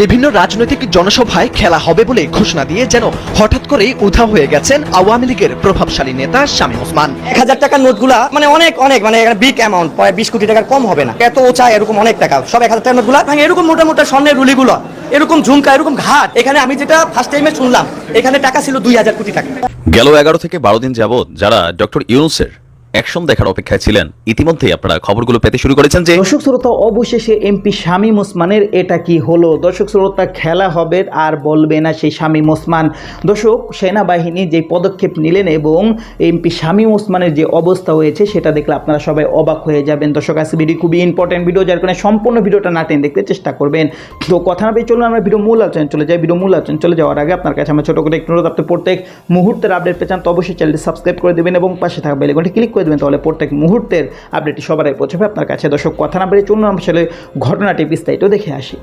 বিভিন্ন রাজনৈতিক জনসভায় খেলা হবে বলে ঘোষণা দিয়ে যেন হঠাৎ করেই উধাও হয়ে গেছেন আওয়ামী লীগের প্রভাবশালী নেতা শামীম ওসমান। এক হাজার টাকার নোটগুলা মানে অনেক অনেক মানে বিগ অ্যামাউন্ট প্রায় বিশ কোটি টাকার কম হবে না। এত ওচা এরকম অনেক টাকা সব এক হাজার টাকার নোটগুলা এরকম মোটা মোটা স্বর্ণের রুলিগুলো এরকম ঝুমকা এরকম ঘাট। এখানে আমি যেটা ফার্স্ট টাইমে শুনলাম এখানে টাকা ছিল দুই হাজার কোটি টাকা। গেল এগারো থেকে বারো দিন যাবৎ যারা ডক্টর ইউনুসের অ্যাকশন দেখার অপেক্ষায় ছিলেন। ইতিমধ্যেই আপনারা খবরগুলো পেতে শুরু করেছেন যে দর্শক শ্রোতা, অবশেষে এমপি শামীম ওসমানের এটা কি হলো? দর্শক শ্রোতা, খেলা হবে আর বলবে না সেই শামীম ওসমান। দর্শক, সেনাবাহিনী যে পদক্ষেপ নিলেন এবং এমপি শামীম ওসমানের যে অবস্থা হয়েছে, সেটা দেখলে আপনারা সবাই অবাক হয়ে যাবেন। দর্শক আজকে ভিডিও খুবই ইম্পর্টেন্ট ভিডিও, যার কারণে সম্পূর্ণ ভিডিওটা না টেন দেখতে চেষ্টা করবেন। তো কথা না পেয়ে চলুন, আমরা ভিডিও মূল আলোচনা চলে যাই। ভিডিও মূল আলোচনা চলে যাওয়ার আগে আপনার কাছে আমার ছোটো করে একটু অনুরোধ। আপনি প্রত্যেক মুহূর্তের আপডেট পেয়েছেন তো অবশ্যই চ্যানেলটি সাবস্ক্রাইব করে দেবেন এবং পাশে থাকা বেলেগনটি ক্লিক করে দেবেন, তাহলে প্রত্যেক মুহূর্তের আপডেটটি সবার আগে পৌঁছাবে আপনার কাছে। দর্শক, কথা না বেরিয়ে চলুন আসলে ঘটনাটি বিস্তারিত দেখে আসি।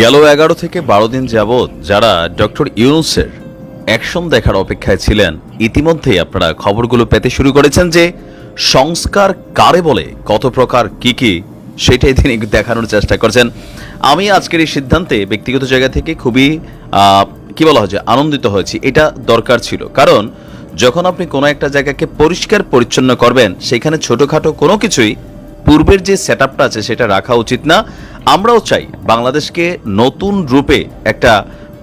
গেল এগারো থেকে বারো দিন যাবৎ যারা ডক্টর ইউনুসের অ্যাকশন দেখার অপেক্ষায় ছিলেন, ইতিমধ্যেই আপনারা খবরগুলো পেতে শুরু করেছেন যে, সংস্কার কারে বলে, কত প্রকার কি কি, সেটাই তিনি দেখানোর চেষ্টা করছেন। আমি আজকের এই সিদ্ধান্তে ব্যক্তিগত জায়গা থেকে খুবই কি বলা হয় আনন্দিত হয়েছি, এটা দরকার ছিল। কারণ যখন আপনি কোনো একটা জায়গাকে পরিষ্কার পরিচ্ছন্ন করবেন, সেখানে ছোটোখাটো কোনো কিছুই পূর্বের যে সেট আছে সেটা রাখা উচিত না। আমরাও চাই বাংলাদেশকে নতুন রূপে একটা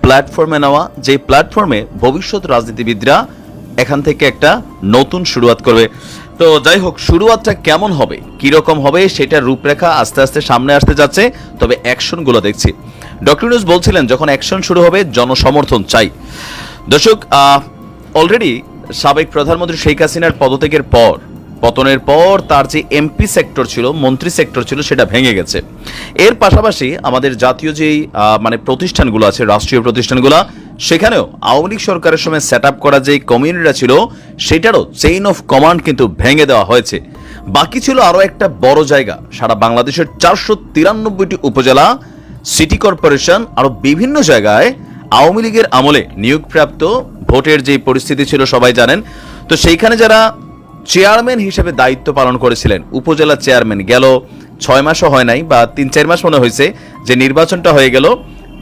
প্ল্যাটফর্মে নেওয়া যে প্ল্যাটফর্মে ভবিষ্যৎ রাজনীতিবিদরা এখান থেকে একটা নতুন শুরুয়াত করবে। তো যাই হোক, শুরুয়াতটা কেমন হবে কি রকম হবে, সেটার রূপরেখা আস্তে আস্তে সামনে আসতে যাচ্ছে। তবে অ্যাকশনগুলো দেখছি। ডক্টর নিউজ বলছিলেন, যখন অ্যাকশন শুরু হবে, জনসমর্থন চাই। দর্শক অলরেডি সাবেক প্রধানমন্ত্রী শেখ হাসিনার পদত্যাগের পর, পতনের পর তার যে এমপি সেক্টর ছিল, মন্ত্রী সেক্টর ছিল, সেটা ভেঙে গেছে। এর পাশাপাশি আমাদের জাতীয় যেই মানে প্রতিষ্ঠানগুলো আছে, রাষ্ট্রীয় প্রতিষ্ঠানগুলো, সেখানেও আওয়ামী লীগ সরকারের সময় সেট আপ করা যে কমিউনিটিটা ছিল, সেটারও চেইন অফ কমান্ড কিন্তু ভেঙে দেওয়া হয়েছে। বাকি ছিল আরও একটা বড় জায়গা, সারা বাংলাদেশের চারশো তিরানব্বইটি উপজেলা সিটি কর্পোরেশন আরও বিভিন্ন জায়গায় আওয়ামী লীগের আমলে নিয়োগপ্রাপ্ত ভোটের যে পরিস্থিতি ছিল, সবাই জানেন। তো সেইখানে যারা চেয়ারম্যান হিসেবে দায়িত্ব পালন করেছিলেন, উপজেলা চেয়ারম্যান গেল, ছয় মাসও হয় নাই বা তিন, চার মাস মনে হয়েছে যে নির্বাচনটা হয়ে গেল,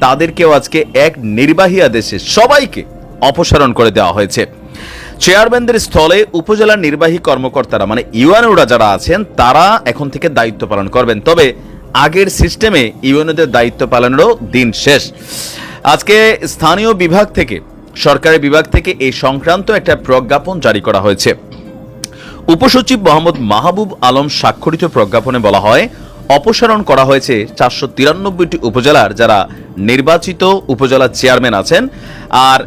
তাদেরকেও আজকে এক নির্বাহী আদেশে সবাইকে অপসারণ করে দেওয়া হয়েছে। চেয়ারম্যানদের স্থলে উপজেলা নির্বাহী কর্মকর্তারা মানে ইউএনওরা যারা আছেন, তারা এখন থেকে দায়িত্ব পালন করবেন। তবে আগের সিস্টেমে ইউএনওদের দায়িত্ব পালনেরও দিন শেষ। আজকে স্থানীয় বিভাগ থেকে সরকারি বিভাগ থেকে এই সংক্রান্ত একটা প্রজ্ঞাপন জারি করা হয়েছে। উপসচিব মোহাম্মদ মাহবুব আলম স্বাক্ষরিত প্রজ্ঞাপনে বলা হয়, অপসারণ করা হয়েছে চারশো তিরানব্বইটি উপজেলার যারা নির্বাচিত উপজেলা চেয়ারম্যান আছেন আর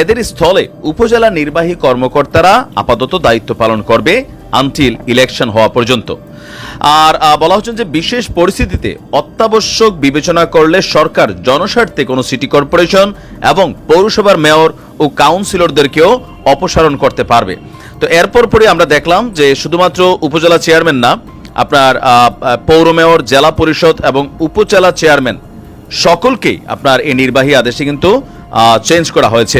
এদের স্থলে উপজেলা নির্বাহী কর্মকর্তারা আপাতত দায়িত্ব পালন করবে। আনটিল ইলেকশন হওয়া পর্যন্ত। আর বলা হচ্ছে যে বিশেষ পরিস্থিতিতে অত্যাবশ্যক বিবেচনা করলে সরকার জনস্বার্থে কোনো সিটি কর্পোরেশন এবং পৌরসভার মেয়র ও কাউন্সিলরদেরকেও অপসারণ করতে পারবে। তো এরপর পরে আমরা দেখলাম যে শুধুমাত্র উপজেলা চেয়ারম্যান না, আপনার পৌর মেয়র জেলা পরিষদ এবং উপজেলা চেয়ারম্যান সকলকেই আপনার এই নির্বাহী আদেশে কিন্তু চেঞ্জ করা হয়েছে।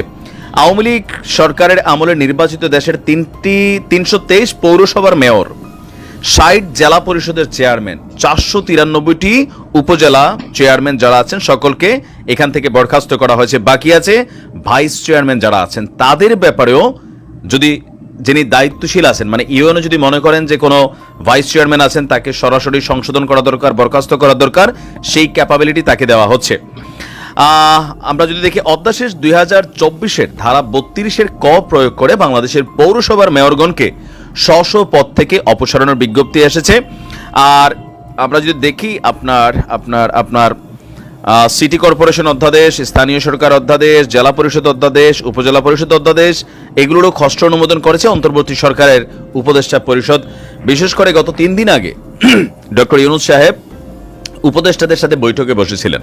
আওয়ামী লীগ সরকারের আমলে নির্বাচিত দেশের তিনটি, তিনশো তেইশ পৌরসভার মেয়র, ষাট জেলা পরিষদের চেয়ারম্যান, চারশো তিরানব্বইটি উপজেলা চেয়ারম্যান যারা আছেন সকলকে এখান থেকে বরখাস্ত করা হয়েছে। বাকি আছে ভাইস চেয়ারম্যান যারা আছেন, তাদের ব্যাপারেও যদি যিনি দায়িত্বশীল আছেন মানে ইউএনও যদি মনে করেন যে কোনো ভাইস চেয়ারম্যান আছেন, তাকে সরাসরি সংশোধন করা দরকার, বরখাস্ত করা দরকার, সেই ক্যাপাবিলিটি তাকে দেওয়া হচ্ছে। আমরা যদি দেখি অধ্যাশেষ দুই হাজার চব্বিশের ধারা বত্রিশের ক প্রয়োগ করে বাংলাদেশের পৌরসভার মেয়রগণকে স্ব পদ থেকে অপসারণের বিজ্ঞপ্তি এসেছে। আর আমরা যদি দেখি আপনার আপনার আপনার সিটি কর্পোরেশন অধ্যাদেশ, স্থানীয় সরকার অধ্যাদেশ, জেলা পরিষদ অধ্যাদেশ, উপজেলা পরিষদ অধ্যাদেশ, এগুলোরও খসড় অনুমোদন করেছে অন্তর্বর্তী সরকারের উপদেষ্টা পরিষদ। বিশেষ করে গত তিন দিন আগে ডক্টর ইউনুস সাহেব উপদেষ্টাদের সাথে বৈঠকে বসেছিলেন।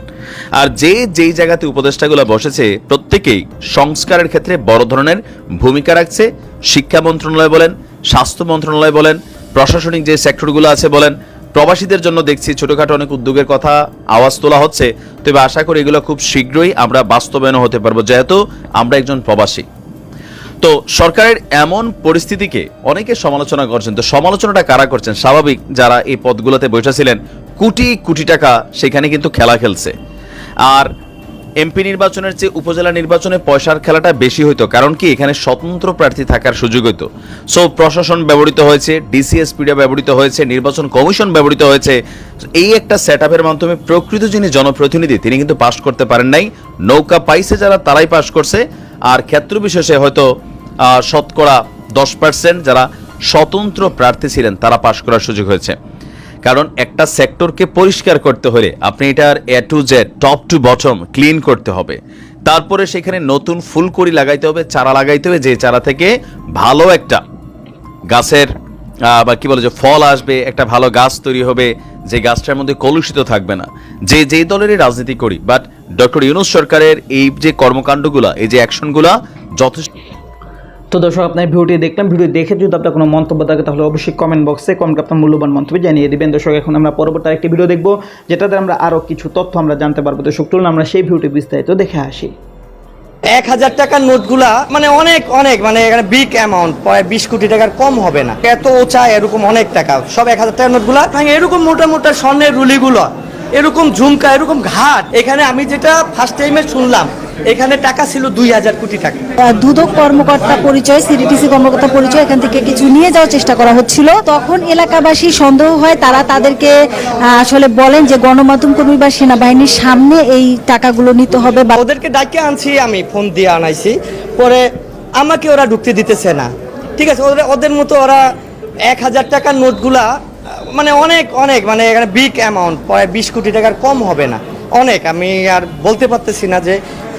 আর যে যেই জায়গাতে উপদেষ্টাগুলো বসেছে, প্রত্যেকেই সংস্কারের ক্ষেত্রে বড় ধরনের ভূমিকা রাখছে। শিক্ষা মন্ত্রণালয় বলেন, স্বাস্থ্য মন্ত্রণালয় বলেন, প্রশাসনিক যে সেক্টরগুলো আছে বলেন, প্রবাসীদের জন্য দেখছি ছোটখাটো অনেক উদ্যোগের কথা, আওয়াজ তোলা হচ্ছে। তবে আশা করি এগুলো খুব শীঘ্রই আমরা বাস্তবায়ন হতে পারব, যেহেতু আমরা একজন প্রবাসী। তো সরকারের এমন পরিস্থিতিকে অনেকে সমালোচনা করছেন। তো সমালোচনাটা কারা করছেন? স্বাভাবিক যারা এই পদগুলোতে বসেছিলেন কোটি কোটি টাকা সেখানে কিন্তু খেলা খেলছে। আর এমপি নির্বাচনের চেয়ে উপজেলা নির্বাচনে পয়সার খেলাটা বেশি হইতো, কারণ কি এখানে স্বতন্ত্র প্রার্থী থাকার সুযোগ হইতো। সো প্রশাসন ব্যবহৃত হয়েছে ডিসিএসপিডা ব্যবহৃত হয়েছে, নির্বাচন কমিশন ব্যবহৃত হয়েছে। এই একটা সেট মাধ্যমে প্রকৃত যিনি জনপ্রতিনিধি, তিনি কিন্তু পাশ করতে পারেন নাই। নৌকা পাইছে যারা, তারাই পাশ করছে। আর ক্ষেত্র বিশেষে হয়তো শতকরা দশ পার্সেন্ট যারা স্বতন্ত্র প্রার্থী ছিলেন, তারা পাশ করার সুযোগ হয়েছে। কারণ একটা সেক্টরকে পরিষ্কার করতে হলে আপনি এটার A to Z, top to bottom clean করতে হবে। তারপরে সেখানে নতুন ফুলকড়ি লাগাইতে হবে, চারা লাগাইতে হবে, যে চারা থেকে ভালো একটা গাছের বা কি বলে যে ফল আসবে, একটা ভালো গাছ তৈরি হবে, যে গাছটার মধ্যে কলুষিত থাকবে না। যে যেই দলেরই রাজনীতি করি, বাট ডক্টর ইউনুস সরকারের এই যে কর্মকাণ্ডগুলা, এই যে অ্যাকশনগুলা যথেষ্ট তো দর্শক, আপনার ভিডিওটি দেখলাম, ভিডিও দেখে যদি আপনার কোনো মন্তব্য থাকে, তাহলে অবশ্যই কমেন্ট বক্সে কমেন্ট আপনার মূল্যবান মন্তব্য জানিয়ে দিবেন। দর্শক, এখন আমরা পরবর্তী একটি ভিডিও দেখব, যেটাতে আমরা আরও কিছু তথ্য আমরা জানতে পারব। দর্শক, চলুন আমরা সেই ভিডিওটি বিস্তারিত দেখে আসি। এক হাজার টাকার নোটগুলা মানে অনেক অনেক মানে এখানে বিগ অ্যামাউন্ট প্রায় বিশ কোটি টাকার কম হবে না। এত ওচা এরকম অনেক টাকা, সব এক হাজার টাকার নোটগুলা। এরকম মোটা মোটা স্বর্ণের রুলিগুলো, এরকম ঝুমকা, এরকম ঘাট, এখানে আমি যেটা ফার্স্ট টাইমে শুনলাম এখানে টাকা ছিল দুই হাজার কোটি টাকা। দুদক কর্মকর্তা পরিচয় সিডিটিসি কর্মকর্তা পরিচয় এখান থেকে কিছু নিয়ে যাওয়ার চেষ্টা করা হচ্ছিল। তখন এলাকাবাসী সন্দেহ হয় তারা তাদেরকে আসলে বলেন যে গণমাধ্যম কর্মী বা সেনাবাহিনীর সামনে এই টাকাগুলো নিতে হবে বা ওদেরকে ডাকে আনছি আমি ফোন দিয়ে আনাইছি। পরে আমাকে ওরা ঢুকতে দিতেছে না। ঠিক আছে ওদের ওদের মতো ওরা এক হাজার টাকার নোটগুলা মানে অনেক অনেক মানে এখানে বিগ অ্যামাউন্ট প্রায় বিশ কোটি টাকার কম হবে না। অনেক আমি আর বলতে পারতেছি না যে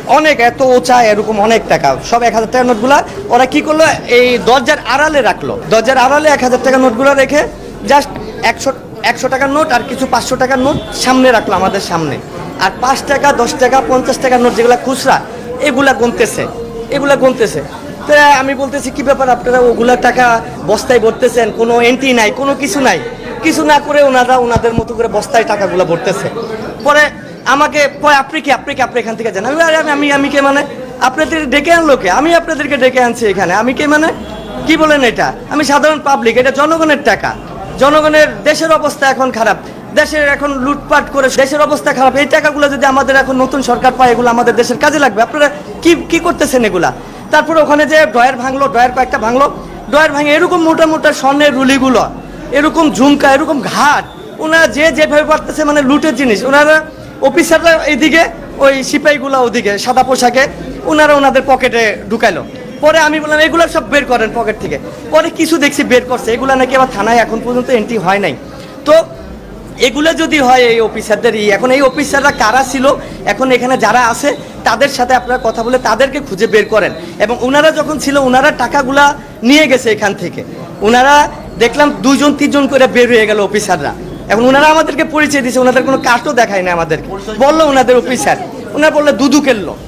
অনেক এত ওচা এরকম অনেক টাকা। সব এক হাজার টাকার নোটগুলা। ওরা কি করল? এই দরজার আড়ালে রাখল। দরজার আড়ালে এক হাজার টাকার নোটগুলো রেখে জাস্ট একশো একশো টাকার নোট আর কিছু পাঁচশো টাকার নোট সামনে রাখল আমাদের সামনে। আর পাঁচ টাকা, দশ টাকা, পঞ্চাশ টাকার নোট যেগুলো খুচরা, এগুলা গুনতেছে। এগুলা গুনতেছে। তো আমি বলতেছি, কি ব্যাপার আপনারা ওগুলা টাকা বস্তায় ভরতেছেন? কোনো এন্ট্রি নাই, কোনো কিছু নাই। কিছু না করে ওনারা ওনাদের মতো করে বস্তায় টাকাগুলো ভরতেছে। পরে আমাকে কয়, আপনি কি আপনি কি, আপনি এখান থেকে যান। আমি আমি আমি কে মানে? আপনাদের ডেকে আনলো কে? আমি আপনাদেরকে ডেকে আনছি এখানে। আমি কে মানে? কি বলেন এটা? আমি সাধারণ পাবলিক এটা জনগণের টাকা। জনগণের দেশের অবস্থা এখন খারাপ। দেশের এখন লুটপাট করে দেশের অবস্থা খারাপ। এই টাকাগুলো যদি আমাদের এখন নতুন সরকার পায়, এগুলো আমাদের দেশের কাজে লাগবে। আপনারা কি কি করতেছেন এগুলা? তারপরে ওখানে যে ডয়ার ভাঙলো ডয়ার কয়েকটা ভাঙলো। ডয়ার ভাঙে এরকম মোটা মোটা স্বর্ণের রুলিগুলো, এরকম ঝুমকা, এরকম ঘাট, ওনারা যে যেভাবে পারতেছে মানে লুটের জিনিস। ওনারা অফিসাররা এইদিকে ওই সিপাহীগুলো ওদিকে, সাদা পোশাকে ওনারা ওনাদের পকেটে ঢুকাইলো। পরে আমি বললাম, এগুলো সব বের করেন পকেট থেকে। পরে কিছু দেখছি বের করছে, এগুলো নাকি আবার থানায় এখন পর্যন্ত এন্ট্রি হয় নাই। তো এগুলো যদি হয় এই অফিসারদের ই, এখন এই অফিসাররা কারা ছিল, এখন এখানে যারা আছে, তাদের সাথে আপনারা কথা বলে তাদেরকে খুঁজে বের করেন। এবং ওনারা যখন ছিল ওনারা টাকাগুলা নিয়ে গেছে এখান থেকে। ওনারা দেখলাম দুজন তিনজন করে বের হয়ে গেল অফিসাররা। এখন ওনারা আমাদেরকে পরিচয় দিয়েছে ওনাদের কোনো কাজও দেখায় না আমাদেরকে। বলল ওনাদের অফিসার। ওনারা বলল, দুদুকের লোক।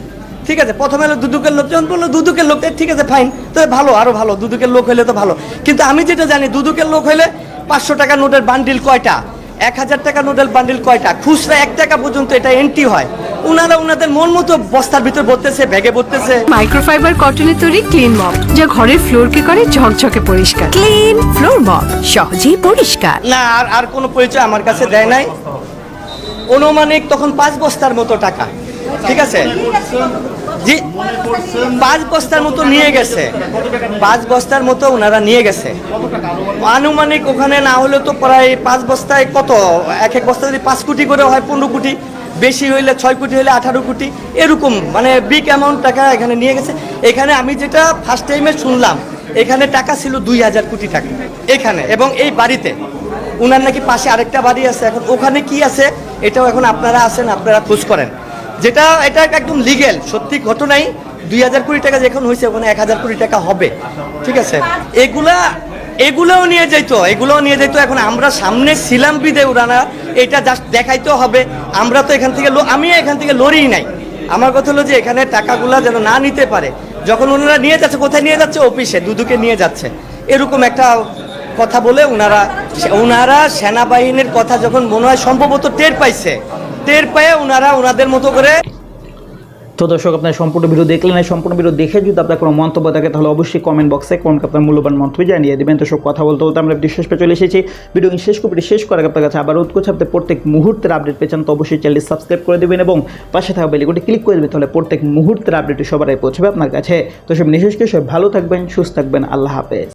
ঠিক আছে, প্রথমে হলো দুদুকের লোক। যখন বলল, দুদুকের লোক ঠিক আছে ফাইন তো ভালো, আরও ভালো, দুদুকের লোক হইলে তো ভালো। কিন্তু আমি যেটা জানি, দুদুকের লোক হইলে পাঁচশো টাকা নোটের বান্ডিল কয়টা? এক হাজার টাকা নুডেল বান্ডিল কয়টা? খুচরা এক টাকা পর্যন্ত এটা এন্ট্রি হয়। ওনারা ওনাদের মন মতো বস্তার ভিতর ভরতেছে ব্যাগে ভরতেছে। মাইক্রোফাইবার কটনের তৈরি ক্লিন মপ যা ঘরের ফ্লোরকে করে ঝকঝকে পরিষ্কার। ক্লিন ফ্লোর মপ সহজেই পরিষ্কার। না আর আর কোনো পরিচয় আমার কাছে দেয় নাই। অনুমানিক তখন পাঁচ বস্তার মতো টাকা। ঠিক আছে? জি, পাঁচ বস্তার মতো নিয়ে গেছে। পাঁচ বস্তার মতো ওনারা নিয়ে গেছে। আনুমানিক ওখানে না হলে তো প্রায় পাঁচ বস্তায় কত? এক এক বস্তা যদি পাঁচ কোটি করে হয়, পনেরো কোটি। বেশি হইলে ছয় কোটি হইলে আঠারো কোটি। এরকম মানে বিগ অ্যামাউন্ট টাকা এখানে নিয়ে গেছে। এখানে আমি যেটা ফার্স্ট টাইমে শুনলাম, এখানে টাকা ছিল দুই হাজার কোটি টাকা। এখানে, এবং এই বাড়িতে। উনার নাকি পাশে আরেকটা বাড়ি আছে। এখন ওখানে কি আছে? এটাও এখন আপনারা আছেন আপনারা খোঁজ করেন। যেটা, এটা একদম লিগেল সত্যি ঘটনাই। দুই হাজার কোটি টাকা যখন হয়েছে, ওখানে এক হাজার কোটি টাকা হবে। ঠিক আছে? এগুলা, এগুলোও নিয়ে যেত এগুলোও নিয়ে যেত এখন আমরা সামনে ছিলাম বিদে ওরানা এটা জাস্ট দেখাইতেও হবে। আমরা তো এখান থেকে আমি এখান থেকে লড়িই নাই। আমার কথা হলো যে, এখানে টাকাগুলা যেন না নিতে পারে। যখন ওনারা নিয়ে যাচ্ছে, কোথায় নিয়ে যাচ্ছে? অফিসে, দুদুকে নিয়ে যাচ্ছে। এরকম একটা কথা বলে ওনারা ওনারা সেনাবাহিনীর কথা যখন মনে হয় সম্ভবত টের পাইছে টের পেয়ে ওনারা ওনাদের মতো করে তো দর্শক, আপনার সম্পূর্ণ ভিডিও দেখলেন। এই সম্পূর্ণ ভিডিও দেখে যদি আপনার কোনো মন্তব্য থাকে, তাহলে অবশ্যই কমেন্ট বক্সে কোন আপনার মূল্যবান মন্তব্য জানিয়ে দেবেন। দর্শক, কথা বলতে বলতে আমরা শেষ পে চলে এসেছি। ভিডিও শেষ করে শেষ করার আপনার কাছে আবার উৎকোচ আপনি প্রত্যেক মুহূর্তের আপডেট পেয়েছেন তো অবশ্যই চ্যানেলটি সাবস্ক্রাইব করে দেবেন এবং পাশে থাকা বেলিগুটি ক্লিক করে দেবেন, তাহলে প্রত্যেক মুহূর্তের আপডেট সবার পৌঁছবে আপনার কাছে। তো সব নিঃশেষ সব ভালো থাকবেন, সুস্থ থাকবেন, আল্লাহ হাফেজ।